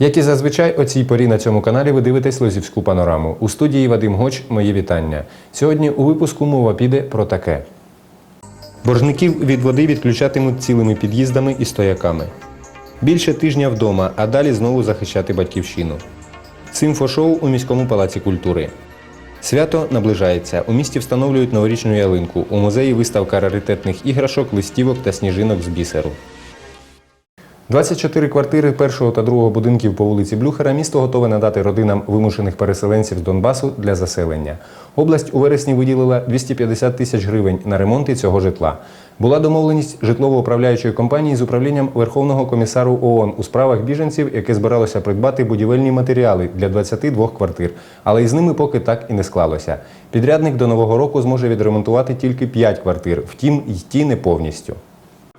Як і зазвичай, о цій порі на цьому каналі ви дивитесь Лозівську панораму. У студії Вадим Гоч, мої вітання. Сьогодні у випуску мова піде про таке. Боржників від води відключатимуть цілими під'їздами і стояками. Більше тижня вдома, а далі знову захищати батьківщину. Симфошоу у міському палаці культури. Свято наближається. У місті встановлюють новорічну ялинку. У музеї виставка раритетних іграшок, листівок та сніжинок з бісеру. 24 квартири першого та другого будинків по вулиці Блюхера місто готове надати родинам вимушених переселенців з Донбасу для заселення. Область у вересні виділила 250 тисяч гривень на ремонти цього житла. Була домовленість житлово-управляючої компанії з управлінням Верховного комісару ООН у справах біженців, яке збиралося придбати будівельні матеріали для 22 квартир, але із ними поки так і не склалося. Підрядник до нового року зможе відремонтувати тільки 5 квартир, втім, й ті не повністю.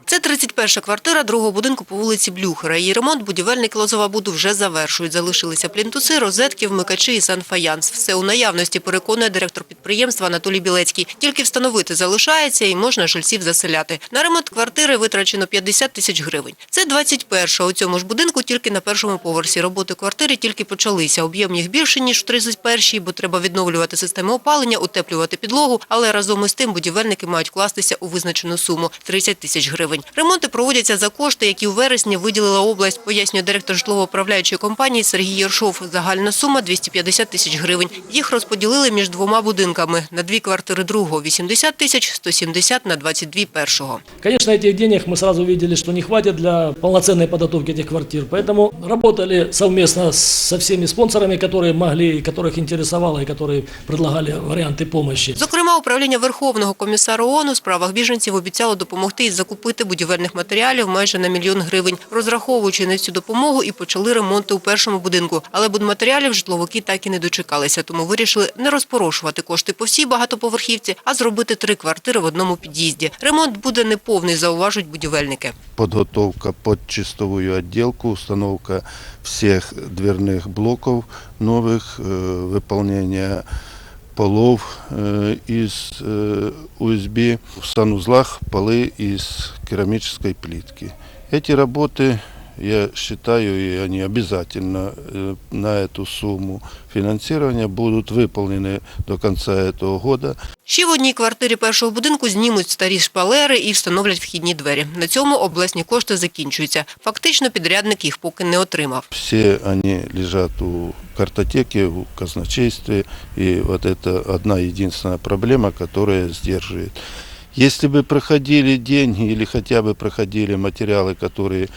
Це 31-ша квартира другого будинку по вулиці Блюхера. Її ремонт будівельники Лозовабуду вже завершують. Залишилися плінтуси, розетки, вмикачі і санфаянс. Все у наявності, переконує директор підприємства Анатолій Білецький. Тільки встановити залишається і можна жильців заселяти. На ремонт квартири витрачено 50 тисяч гривень. Це 21-ша. У цьому ж будинку тільки на першому поверсі. Роботи квартири тільки почалися. Об'єм їх більше, ніж в 31-й, бо треба відновлювати систему опалення, утеплювати підлогу, але разом із тим будівельники мають вкластися у визначену суму – 30 тисяч гривень. Ремонти проводяться за кошти, які у вересні виділила область, пояснює директор житлово-управляючої компанії Сергій Єршов. Загальна сума – 250 тисяч гривень. Їх розподілили між двома будинками. На дві квартири другого – 80 тисяч, 170 на 22 першого. Конечно, этих денег мы сразу видели, что не хватит для полноценной подготовки этих квартир. Поэтому работали совместно со всеми спонсорами, которые могли, и которых интересовало, и которые предлагали варианты помощи. Зокрема, управління Верховного комісара ООН у справах біженців обіцяло допомогти із закупити будівельних матеріалів майже на мільйон гривень. Розраховуючи на цю допомогу, і почали ремонти у першому будинку. Але будматеріалів житловики так і не дочекалися, тому вирішили не розпорошувати кошти по всій багатоповерхівці, а зробити три квартири в одному під'їзді. Ремонт буде неповний, зауважують будівельники. подготовка под чистовую отделку, установка всех дверных блоков новых, э, выполнение полов э, из э, USB, в санузлах полы из керамической плитки. Эти работы, я считаю, и они обязательно э, на эту сумму финансирования будут выполнены до конца этого года. Ще в одній квартирі першого будинку знімуть старі шпалери і встановлять вхідні двері. На цьому обласні кошти закінчуються. Фактично підрядник їх поки не отримав. Все они лежат у картотеки, в казначействе, и вот это одна единственная проблема, которая сдерживает. Если бы проходили деньги или хотя бы проходили материалы, которые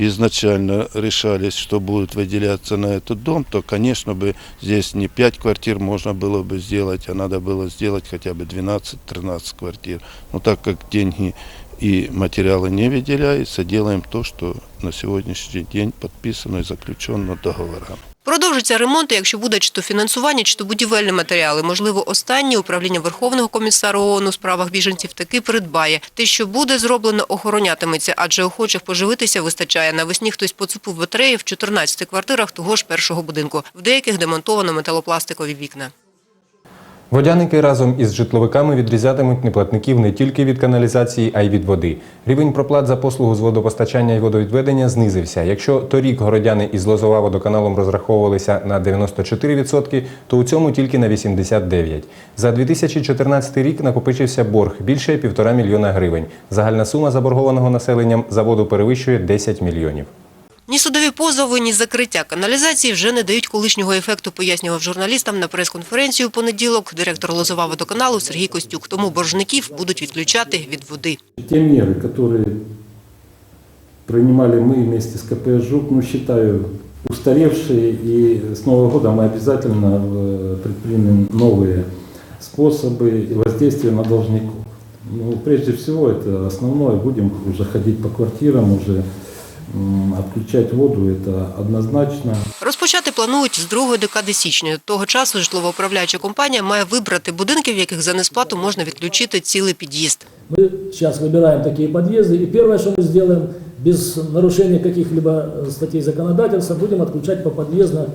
изначально решались, что будут выделяться на этот дом, то, конечно, бы здесь не 5 квартир можно было бы сделать, а надо было сделать хотя бы 12-13 квартир. Но так как деньги и материалы не выделяются, делаем то, что на сегодняшний день подписано и заключено договорами. Продовжиться ремонт, якщо буде чи то фінансування, чи то будівельні матеріали. Можливо, останнє управління Верховного комісара ООН у справах біженців таки придбає. Те, що буде зроблено, охоронятиметься, адже охочих поживитися вистачає. Навесні хтось поцупив батареї в 14 квартирах того ж першого будинку. В деяких демонтовано металопластикові вікна. Водяники разом із житловиками відрізятимуть неплатників не тільки від каналізації, а й від води. Рівень проплат за послугу з водопостачання і водовідведення знизився. Якщо торік городяни із Лозова водоканалом розраховувалися на 94%, то у цьому тільки на 89%. За 2014 рік накопичився борг більше півтора мільйона гривень. Загальна сума заборгованого населенням за воду перевищує 10 мільйонів. Ні судові позови, ні закриття каналізації вже не дають колишнього ефекту, пояснював журналістам на прес-конференції у понеділок директор Лозова водоканалу Сергій Костюк. Тому боржників будуть відключати від води. Те меры, которые принимали мы вместе с КП «Жук», ну, считаю, устаревшие, и с Нового года мы обязательно э, предпримем новые способы воздействия на должников. Ну, прежде всего, это основное, будем уже ходить по квартирам, уже м, отключать воду, это однозначно. Розпочати планують з другої декади січня. До того часу житлово-управляюча компанія має вибрати будинки, в яких за несплату можна відключити цілий під'їзд. Мы сейчас выбираем такие подъезды, и первое, что мы сделаем, без нарушения каких-либо э, статей законодательства, будем отключать по подъездно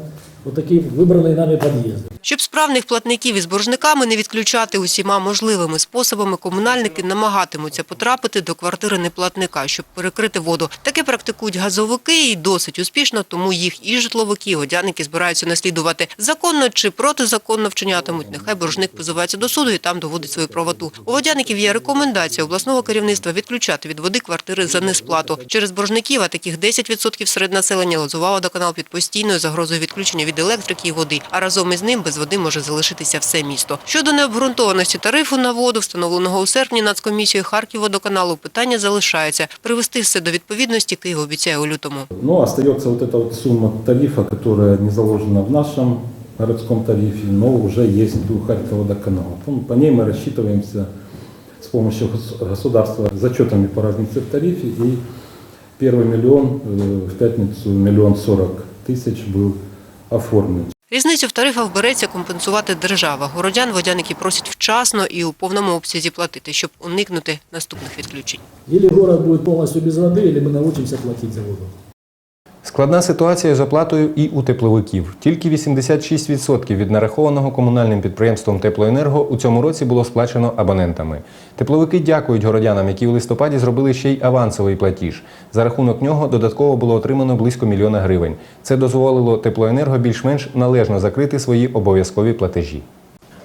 вот такие выбранные нами подъезды. Щоб Несправних платників із боржниками не відключати усіма можливими способами. Комунальники намагатимуться потрапити до квартири неплатника, щоб перекрити воду. Таке практикують газовики і досить успішно, тому їх і житловики, і водяники збираються наслідувати. Законно чи протизаконно вчинятимуть, нехай боржник позивається до суду і там доводить свою правоту. У водяників є рекомендація обласного керівництва відключати від води квартири за несплату. Через боржників, а таких 10% серед населення, Лозова водоканал під постійною загрозою відключення від електрики і води, а разом із ним без води може залишитися все місто. Щодо необґрунтованості тарифу на воду, встановленого у серпні Нацкомісією Харківводоканалу, питання залишається. Привести все до відповідності Київ обіцяє у лютому. Но остается вот эта вот сумма тарифа, которая не заложена в нашем городском тарифе, но уже есть у Харьководоканала. Ну, По ней мы рассчитываемся с помощью гос- государства зачетами по разнице в тарифе. И первый миллион э, в пятницу, миллион сорок тысяч был оформлен. Різницю в тарифах береться компенсувати держава. Городян водяники просять вчасно і у повному обсязі платити, щоб уникнути наступних відключень. Ілі город буде повністю без води, або ми навчимося платити за воду. Складна ситуація з оплатою і у тепловиків. Тільки 86% від нарахованого комунальним підприємством Теплоенерго у цьому році було сплачено абонентами. Тепловики дякують городянам, які у листопаді зробили ще й авансовий платіж. За рахунок нього додатково було отримано близько мільйона гривень. Це дозволило Теплоенерго більш-менш належно закрити свої обов'язкові платежі.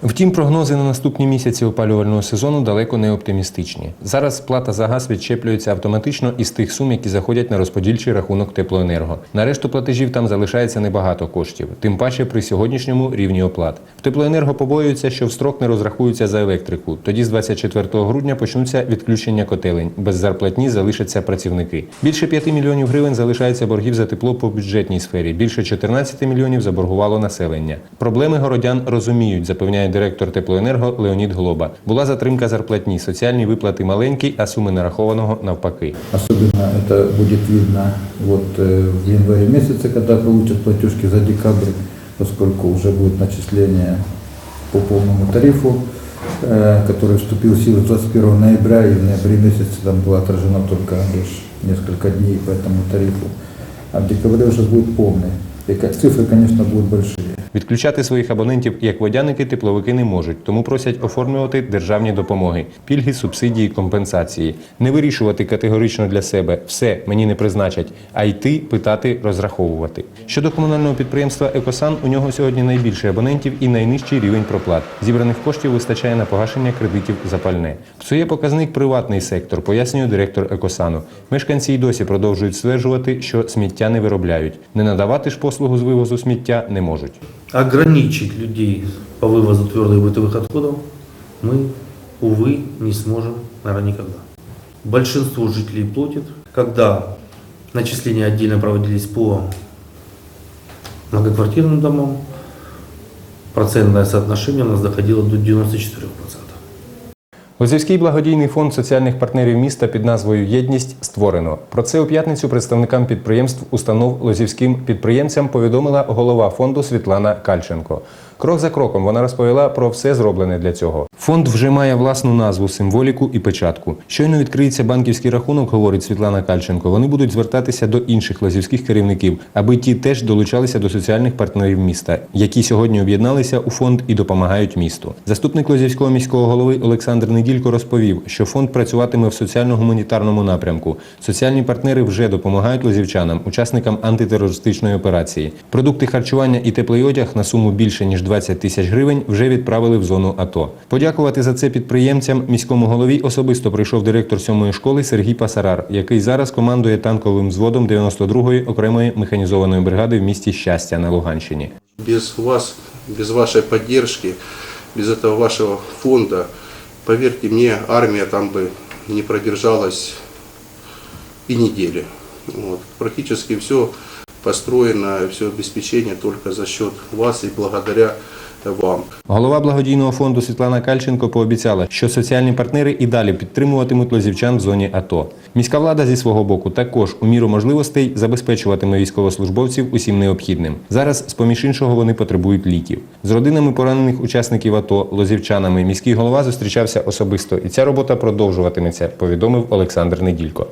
Втім, прогнози на наступні місяці опалювального сезону далеко не оптимістичні. Зараз сплата за газ відчеплюється автоматично із тих сум, які заходять на розподільчий рахунок теплоенерго. На решту платежів там залишається небагато коштів, тим паче при сьогоднішньому рівні оплат. В теплоенерго побоюються, що в строк не розрахуються за електрику. Тоді з 24 грудня почнуться відключення котелень. Без зарплатні залишаться працівники. Більше 5 мільйонів гривень залишається боргів за тепло по бюджетній сфері. Більше 14 мільйонів заборгувало населення. Проблеми городян розуміють, запевняє директор теплоенерго Леонід Глоба. Була затримка зарплатні, соціальні виплати маленькі, а суми нарахованого навпаки. Особенно это будет видно вот э, в январе месяце, когда получат платежки за декабрь, поскольку уже будет начисление по полному тарифу, э, который вступил в силу 21 ноября, и в ноябре месяце там было отражено только лишь несколько дней по этому тарифу. А в декабре уже будет полный. И как- цифры, конечно, будут. Відключати своїх абонентів як водяники тепловики не можуть, тому просять оформлювати державні допомоги, пільги, субсидії, компенсації. Не вирішувати категорично для себе все мені не призначать, а йти, питати, розраховувати. Щодо комунального підприємства Екосан, у нього сьогодні найбільше абонентів і найнижчий рівень проплат. Зібраних коштів вистачає на погашення кредитів за пальне. Псує показник приватний сектор, пояснює директор Екосану. Мешканці й досі продовжують стверджувати, що сміття не виробляють. Не надавати ж послугу з вивозу сміття не можуть. ограничить людей по вывозу твердых бытовых отходов мы, увы, не сможем, наверное, никогда. Большинство жителей платит, когда начисления отдельно проводились по многоквартирным домам, процентное соотношение у нас доходило до 94%. Лозівський благодійний фонд соціальних партнерів міста під назвою Єдність створено. Про це у п'ятницю представникам підприємств, установ лозівським підприємцям повідомила голова фонду Світлана Кальченко. Крок за кроком вона розповіла про все зроблене для цього. Фонд вже має власну назву, символіку і печатку. Щойно відкриється банківський рахунок, говорить Світлана Кальченко. Вони будуть звертатися до інших лозівських керівників, аби ті теж долучалися до соціальних партнерів міста, які сьогодні об'єдналися у фонд і допомагають місту. Заступник Лозівського міського голови Олександр Неділько розповів, що фонд працюватиме в соціально-гуманітарному напрямку. Соціальні партнери вже допомагають лозівчанам, учасникам антитерористичної операції. Продукти харчування і теплий одяг на суму більше ніж 20 тисяч гривень вже відправили в зону АТО. Подякувати за це підприємцям міському голові особисто прийшов директор сьомої школи Сергій Пасарар, який зараз командує танковим взводом 92-ї окремої механізованої бригади в місті Щастя на Луганщині. без вас, без вашей поддержки, без этого вашего фонда, поверьте мне, армия там бы не продержалась и недели. Вот. Практически все построено, все обеспечение только за счет вас и благодаря вам. Голова благодійного фонду Світлана Кальченко пообіцяла, що соціальні партнери і далі підтримуватимуть лозівчан в зоні АТО. Міська влада зі свого боку також у міру можливостей забезпечуватиме військовослужбовців усім необхідним. Зараз, з поміж іншого, вони потребують ліків. З родинами поранених учасників АТО, лозівчанами, міський голова зустрічався особисто, і ця робота продовжуватиметься, повідомив Олександр Неділько.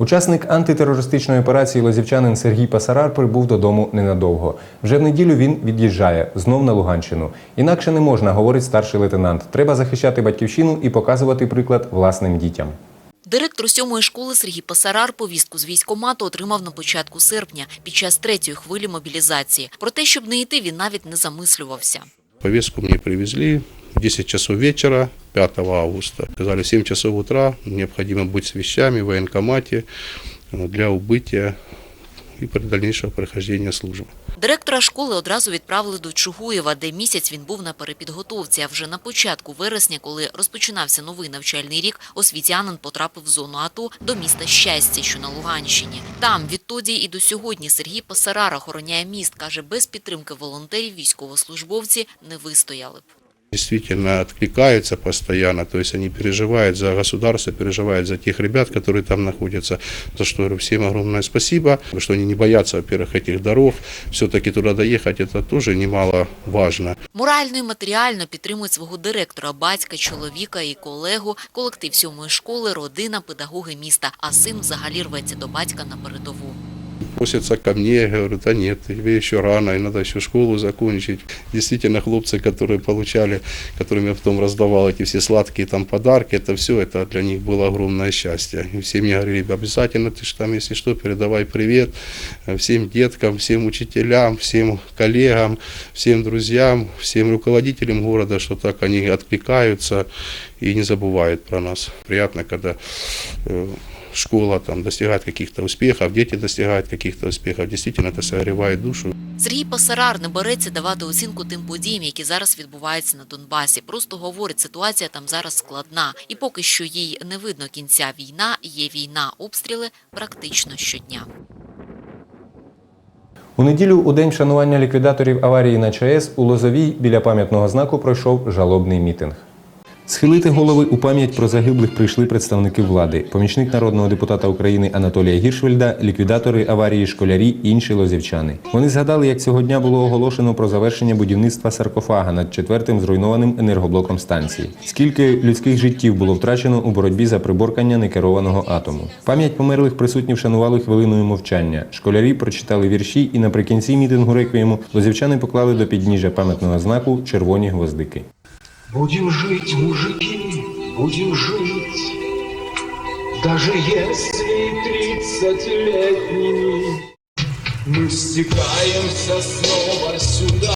Учасник антитерористичної операції лозівчанин Сергій Пасарар прибув додому ненадовго. Вже в неділю він від'їжджає знов на Луганщину. Інакше не можна, говорить старший лейтенант. Треба захищати батьківщину і показувати приклад власним дітям. Директор сьомої школи Сергій Пасарар повістку з військкомату отримав на початку серпня під час третьої хвилі мобілізації. Про те, щоб не йти, він навіть не замислювався. Повестку мне привезли в 10 часов вечера 5 августа. Сказали, в 7 часов утра необходимо быть с вещами в военкомате э, для убытия и при дальнейшего прохождения службы. Директора школи одразу відправили до Чугуєва, де місяць він був на перепідготовці. А вже на початку вересня, коли розпочинався новий навчальний рік, освітянин потрапив в зону АТО до міста Щастя, що на Луганщині. Там відтоді і до сьогодні Сергій Пасарар охороняє міст. каже, без підтримки волонтерів військовослужбовці не вистояли б. Действительно откликаются постоянно, то есть они переживают за государство, переживают за тех ребят, которые там находятся, за что говорю всем огромное спасибо, что они не боятся, во-первых, этих дорог, все-таки туда доехать, это тоже немаловажно. Морально і матеріально підтримують свого директора, батька, чоловіка і колегу, колектив сьомої школи, родина, педагоги міста. А син взагалі рветься до батька на передову. Просятся ко мне, говорят, да нет, тебе еще рано, и надо еще школу закончить. Действительно, хлопцы, которые получали, которым я потом раздавал эти все сладкие там подарки, это все, это для них было огромное счастье. И все мне говорили, обязательно ты ж там, если что, передавай привет всем деткам, всем учителям, всем коллегам, всем друзьям, всем руководителям города, что так они откликаются и не забывают про нас. Приятно, когда э, школа там достигает каких-то успехов, дети достигают каких-то успехов. Действительно, это согревает душу. Сергій Пасарар не береться давати оцінку тим подіям, які зараз відбуваються на Донбасі. Просто говорить, ситуація там зараз складна. І поки що їй не видно кінця війна, є війна, обстріли практично щодня. У неділю у день вшанування ліквідаторів аварії на ЧАЕС у Лозовій біля пам'ятного знаку пройшов жалобний мітинг. Схилити голови у пам'ять про загиблих прийшли представники влади, помічник народного депутата України Анатолія Гіршвельда, ліквідатори аварії школярі, інші лозівчани. Вони згадали, як цього дня було оголошено про завершення будівництва саркофага над четвертим зруйнованим енергоблоком станції. Скільки людських життів було втрачено у боротьбі за приборкання некерованого атому. Пам'ять померлих присутні вшанували хвилиною мовчання. Школярі прочитали вірші, і наприкінці мітингу реквієму лозівчани поклали до підніжжя пам'ятного знаку червоні гвоздики. Будем жить, мужики, будем жить, даже если тридцатилетними. Мы стекаемся снова сюда,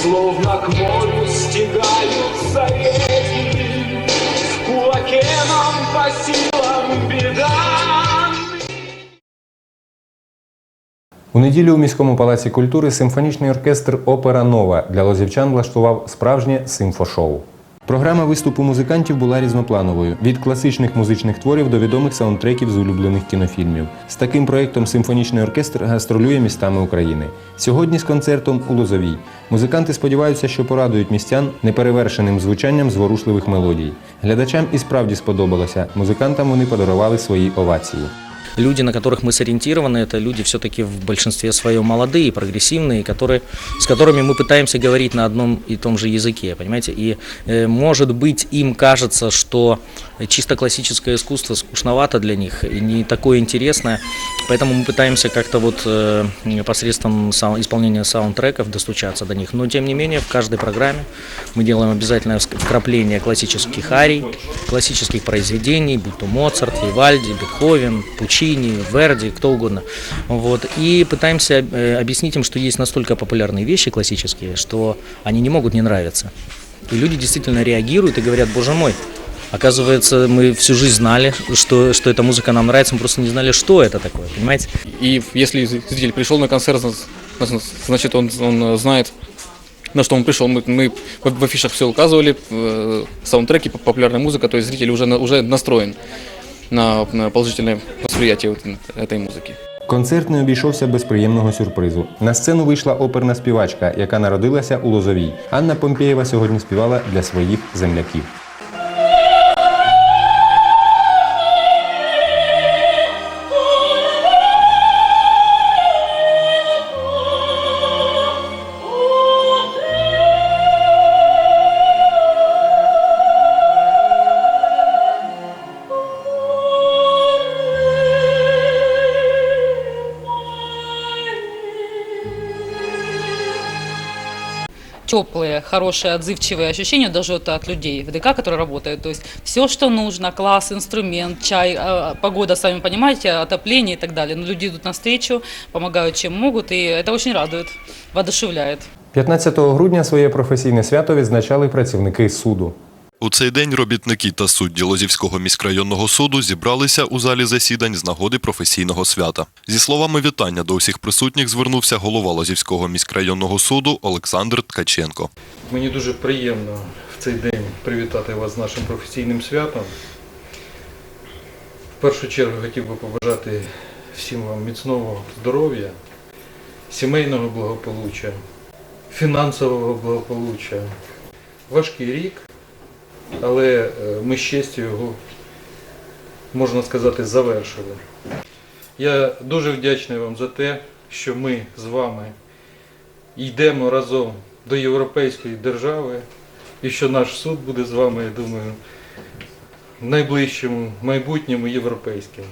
словно к морю стекаются реки. В кулаке нам по силам беда. У неділю у міському палаці культури симфонічний оркестр Опера Нова для лозівчан влаштував справжнє симфошоу. Програма виступу музикантів була різноплановою від класичних музичних творів до відомих саундтреків з улюблених кінофільмів. З таким проєктом симфонічний оркестр гастролює містами України. Сьогодні з концертом у Лозовій. Музиканти сподіваються, що порадують містян неперевершеним звучанням зворушливих мелодій. Глядачам і справді сподобалося. Музикантам вони подарували свої овації. Люди, на которых мы сориентированы, это люди все-таки в большинстве своем молодые, прогрессивные, которые, с которыми мы пытаемся говорить на одном и том же языке, понимаете? И э, может быть им кажется, что чисто классическое искусство скучновато для них и не такое интересное, поэтому мы пытаемся как-то вот э, посредством сау- исполнения саундтреков достучаться до них. Но тем не менее в каждой программе мы делаем обязательное вкрапление классических арий, классических произведений, будь то Моцарт, Вивальди, Бетховен, Пучини, Верди, кто угодно. Вот. И пытаемся э, объяснить им, что есть настолько популярные вещи классические, что они не могут не нравиться. И люди действительно реагируют и говорят, боже мой, Оказывается, мы всю жизнь знали, что, что эта музыка нам нравится, мы просто не знали, что это такое, понимаете? И если зритель пришел на концерт, зна- значит он, он знает, на что он пришел. Мы, мы в афишах все указывали, э, саундтреки, поп- популярная музыка, то есть зритель уже, уже настроен на, положительне восприятие цієї музики. Концерт не обійшовся без приємного сюрпризу. На сцену вийшла оперна співачка, яка народилася у Лозовій. Анна Помпєєва сьогодні співала для своїх земляків. теплые, хорошие, отзывчивые ощущения даже вот от людей в ДК, которые работают. То есть все, что нужно, класс, инструмент, чай, а, погода, сами понимаете, отопление и так далее. Но люди идут навстречу, помогают чем могут, и это очень радует, воодушевляет. 15 грудня своє професійне свято відзначали працівники суду. У цей день робітники та судді Лозівського міськрайонного суду зібралися у залі засідань з нагоди професійного свята. Зі словами вітання до усіх присутніх звернувся голова Лозівського міськрайонного суду Олександр Ткаченко. Мені дуже приємно в цей день привітати вас з нашим професійним святом. В першу чергу хотів би побажати всім вам міцного здоров'я, сімейного благополуччя, фінансового благополуччя. Важкий рік, але е, ми з честю його, можна сказати, завершили. Я дуже вдячний вам за те, що ми з вами йдемо разом до європейської держави і що наш суд буде з вами, я думаю, в найближчому майбутньому європейським.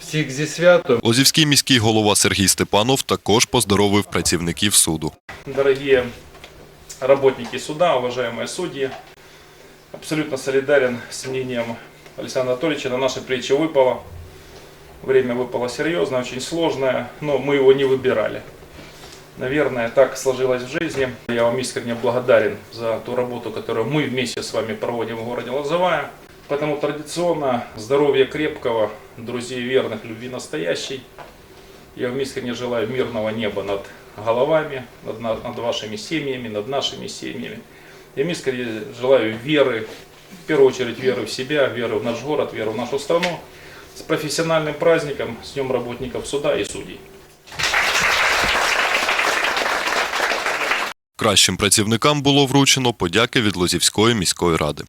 Всіх зі святом. Лозівський міський голова Сергій Степанов також поздоровив працівників суду. Дорогие работники суда, уважаемые судьи, абсолютно солидарен с мнением Александра Анатольевича. На наши плечи выпало. Время выпало серьезное, очень сложное, но мы его не выбирали. Наверное, так сложилось в жизни. Я вам искренне благодарен за ту работу, которую мы вместе с вами проводим в городе Лозовая. Поэтому традиционно здоровья крепкого, друзей верных, любви настоящей. Я вам искренне желаю мирного неба над головами, над, на- над вашими семьями, над нашими семьями. Я вам искренне желаю веры, в первую очередь веры в себя, веры в наш город, веры в нашу страну. С профессиональным праздником, с Днем работников суда и судей. Кращим працівникам було вручено подяки від Лозівської міської ради.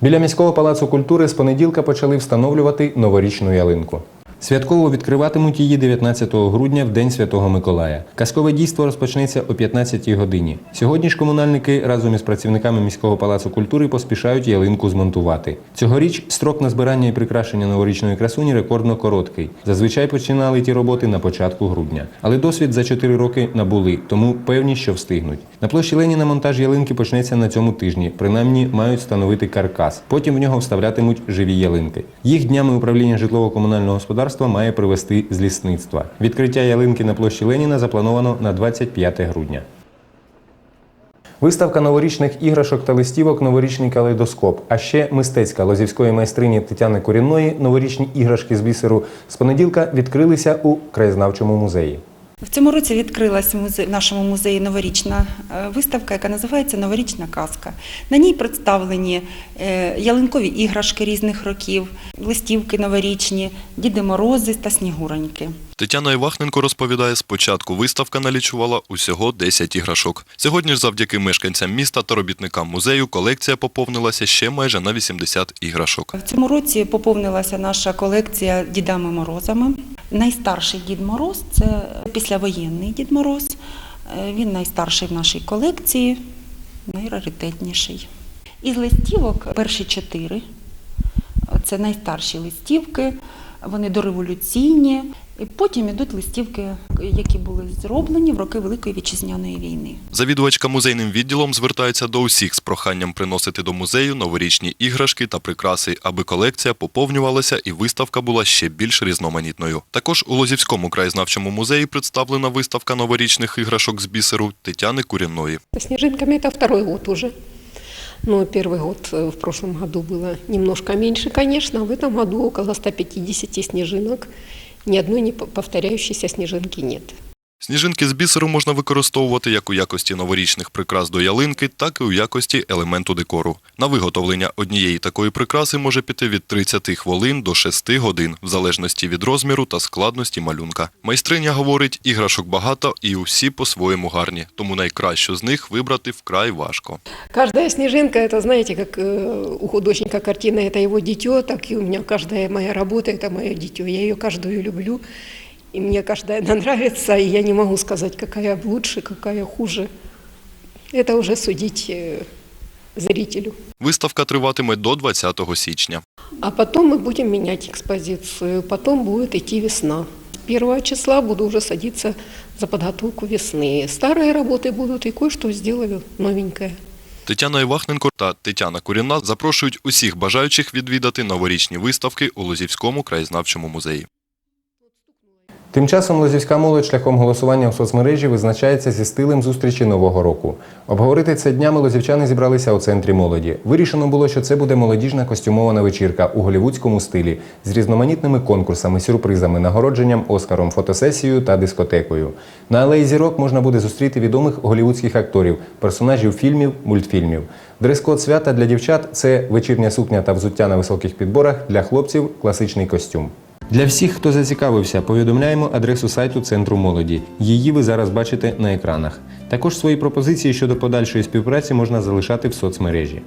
Біля міського палацу культури з понеділка почали встановлювати новорічну ялинку. Святково відкриватимуть її 19 грудня в День Святого Миколая. Казкове дійство розпочнеться о 15-й годині. Сьогодні ж комунальники разом із працівниками міського палацу культури поспішають ялинку змонтувати. Цьогоріч строк на збирання і прикрашення новорічної красуні рекордно короткий. Зазвичай починали ті роботи на початку грудня. Але досвід за 4 роки набули, тому певні, що встигнуть. На площі Леніна монтаж ялинки почнеться на цьому тижні. Принаймні мають встановити каркас. Потім в нього вставлятимуть живі ялинки. Їх днями управління житлово-комунального господарства має привести з лісництва. Відкриття ялинки на площі Леніна заплановано на 25 грудня. Виставка новорічних іграшок та листівок Новорічний калейдоскоп. А ще мистецька лозівської майстрині Тетяни Корінної новорічні іграшки з бісеру з понеділка відкрилися у краєзнавчому музеї. В цьому році відкрилась в нашому музеї новорічна е, виставка, яка називається Новорічна казка. На ній представлені е, ялинкові іграшки різних років, листівки новорічні, Діди Морози та Снігуроньки. Тетяна Івахненко розповідає, спочатку виставка налічувала усього 10 іграшок. Сьогодні ж завдяки мешканцям міста та робітникам музею колекція поповнилася ще майже на 80 іграшок. В цьому році поповнилася наша колекція Дідами Морозами. Найстарший Дід Мороз це післявоєнний Дід Мороз. Е, Він найстарший в нашій колекції, найраритетніший. Із листівок перші чотири. Це найстарші листівки, вони дореволюційні. І потім йдуть листівки, які були зроблені в роки Великої вітчизняної війни. Завідувачка музейним відділом звертається до усіх з проханням приносити до музею новорічні іграшки та прикраси, аби колекція поповнювалася і виставка була ще більш різноманітною. Також у Лозівському краєзнавчому музеї представлена виставка новорічних іграшок з бісеру Тетяни Курінної. Снежинками это второй год уже. Но первый год э, в прошлом году было немножко меньше, конечно, а в этом году около 150 снежинок. Ни одной не по- повторяющейся снежинки нет. Сніжинки з бісеру можна використовувати як у якості новорічних прикрас до ялинки, так і у якості елементу декору. На виготовлення однієї такої прикраси може піти від 30 хвилин до 6 годин, в залежності від розміру та складності малюнка. Майстриня говорить, іграшок багато і усі по-своєму гарні, тому найкращу з них вибрати вкрай важко. Каждая снежинка, это, знаете, как э, у художника картина – это его дитё, так и у меня каждая моя работа – это мое дитё. Я ее каждую люблю, и мне каждая она нравится, и я не могу сказать, какая лучше, какая хуже. Это уже судить э, зрителю. Виставка триватиме до 20 січня. А потом мы будем менять экспозицию, потом будет идти весна. 1 числа буду уже садиться за подготовку весны. Старые работы будут и кое-что сделали новенькое. Тетяна Івахненко та Тетяна Курівна запрошують усіх бажаючих відвідати новорічні виставки у Лозівському краєзнавчому музеї. Тим часом лозівська молодь шляхом голосування у соцмережі визначається зі стилем зустрічі нового року. Обговорити це днями лозівчани зібралися у центрі молоді. Вирішено було, що це буде молодіжна костюмована вечірка у голівудському стилі з різноманітними конкурсами, сюрпризами, нагородженням Оскаром, фотосесією та дискотекою. На алеї зірок можна буде зустріти відомих голівудських акторів, персонажів фільмів, мультфільмів. Дрес-код свята для дівчат це вечірня сукня та взуття на високих підборах, для хлопців класичний костюм. Для всіх, хто зацікавився, повідомляємо адресу сайту Центру молоді. Її ви зараз бачите на екранах. Також свої пропозиції щодо подальшої співпраці можна залишати в соцмережі.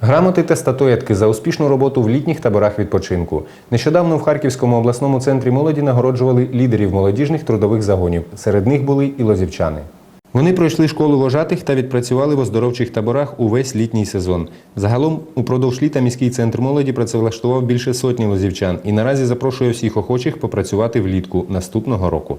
Грамоти та статуетки за успішну роботу в літніх таборах відпочинку. Нещодавно в Харківському обласному центрі молоді нагороджували лідерів молодіжних трудових загонів. Серед них були і лозівчани. Вони пройшли школу вожатих та відпрацювали в оздоровчих таборах увесь літній сезон. Загалом, упродовж літа міський центр молоді працевлаштував більше сотні лозівчан і наразі запрошує всіх охочих попрацювати влітку наступного року.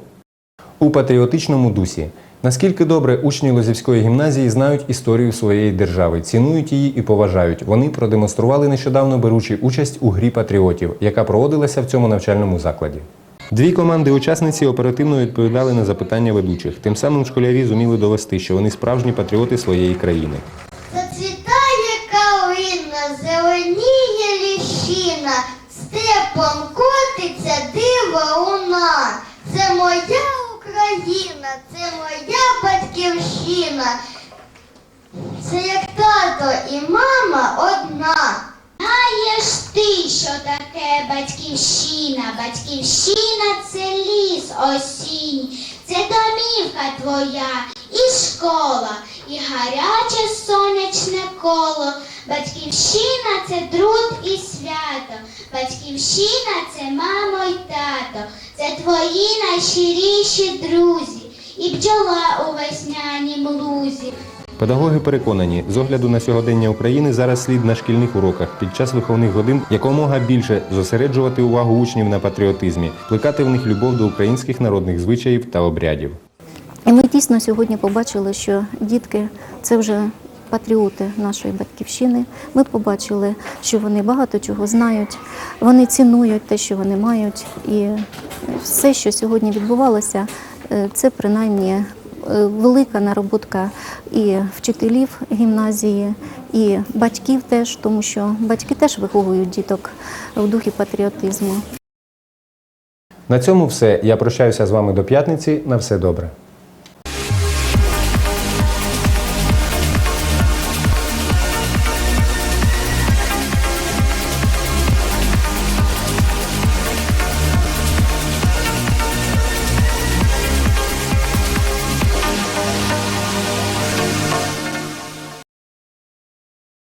У патріотичному дусі. Наскільки добре учні Лозівської гімназії знають історію своєї держави, цінують її і поважають. Вони продемонстрували нещодавно беручи участь у грі патріотів, яка проводилася в цьому навчальному закладі. Дві команди-учасниці оперативно відповідали на запитання ведучих. Тим самим школярі зуміли довести, що вони справжні патріоти своєї країни. Зацвітає калина, зеленіє ліщина, степом котиться дива луна. Це моя Україна, це моя батьківщина. Це як тато і мама одна. Знаєш ти, що таке батьківщина? Батьківщина це ліс осінь, це домівка твоя і школа, і гаряче сонячне коло. Батьківщина це труд і свято. Батьківщина це мамо й тато, це твої найщиріші друзі, і бджола у веснянім лузі. Педагоги переконані, з огляду на сьогодення України зараз слід на шкільних уроках під час виховних годин якомога більше зосереджувати увагу учнів на патріотизмі, плекати в них любов до українських народних звичаїв та обрядів. І ми дійсно сьогодні побачили, що дітки це вже патріоти нашої батьківщини. Ми побачили, що вони багато чого знають, вони цінують те, що вони мають. І все, що сьогодні відбувалося, е, це принаймні велика нароботка і вчителів гімназії, і батьків теж, тому що батьки теж виховують діток в духі патріотизму. На цьому все. Я прощаюся з вами до п'ятниці. На все добре.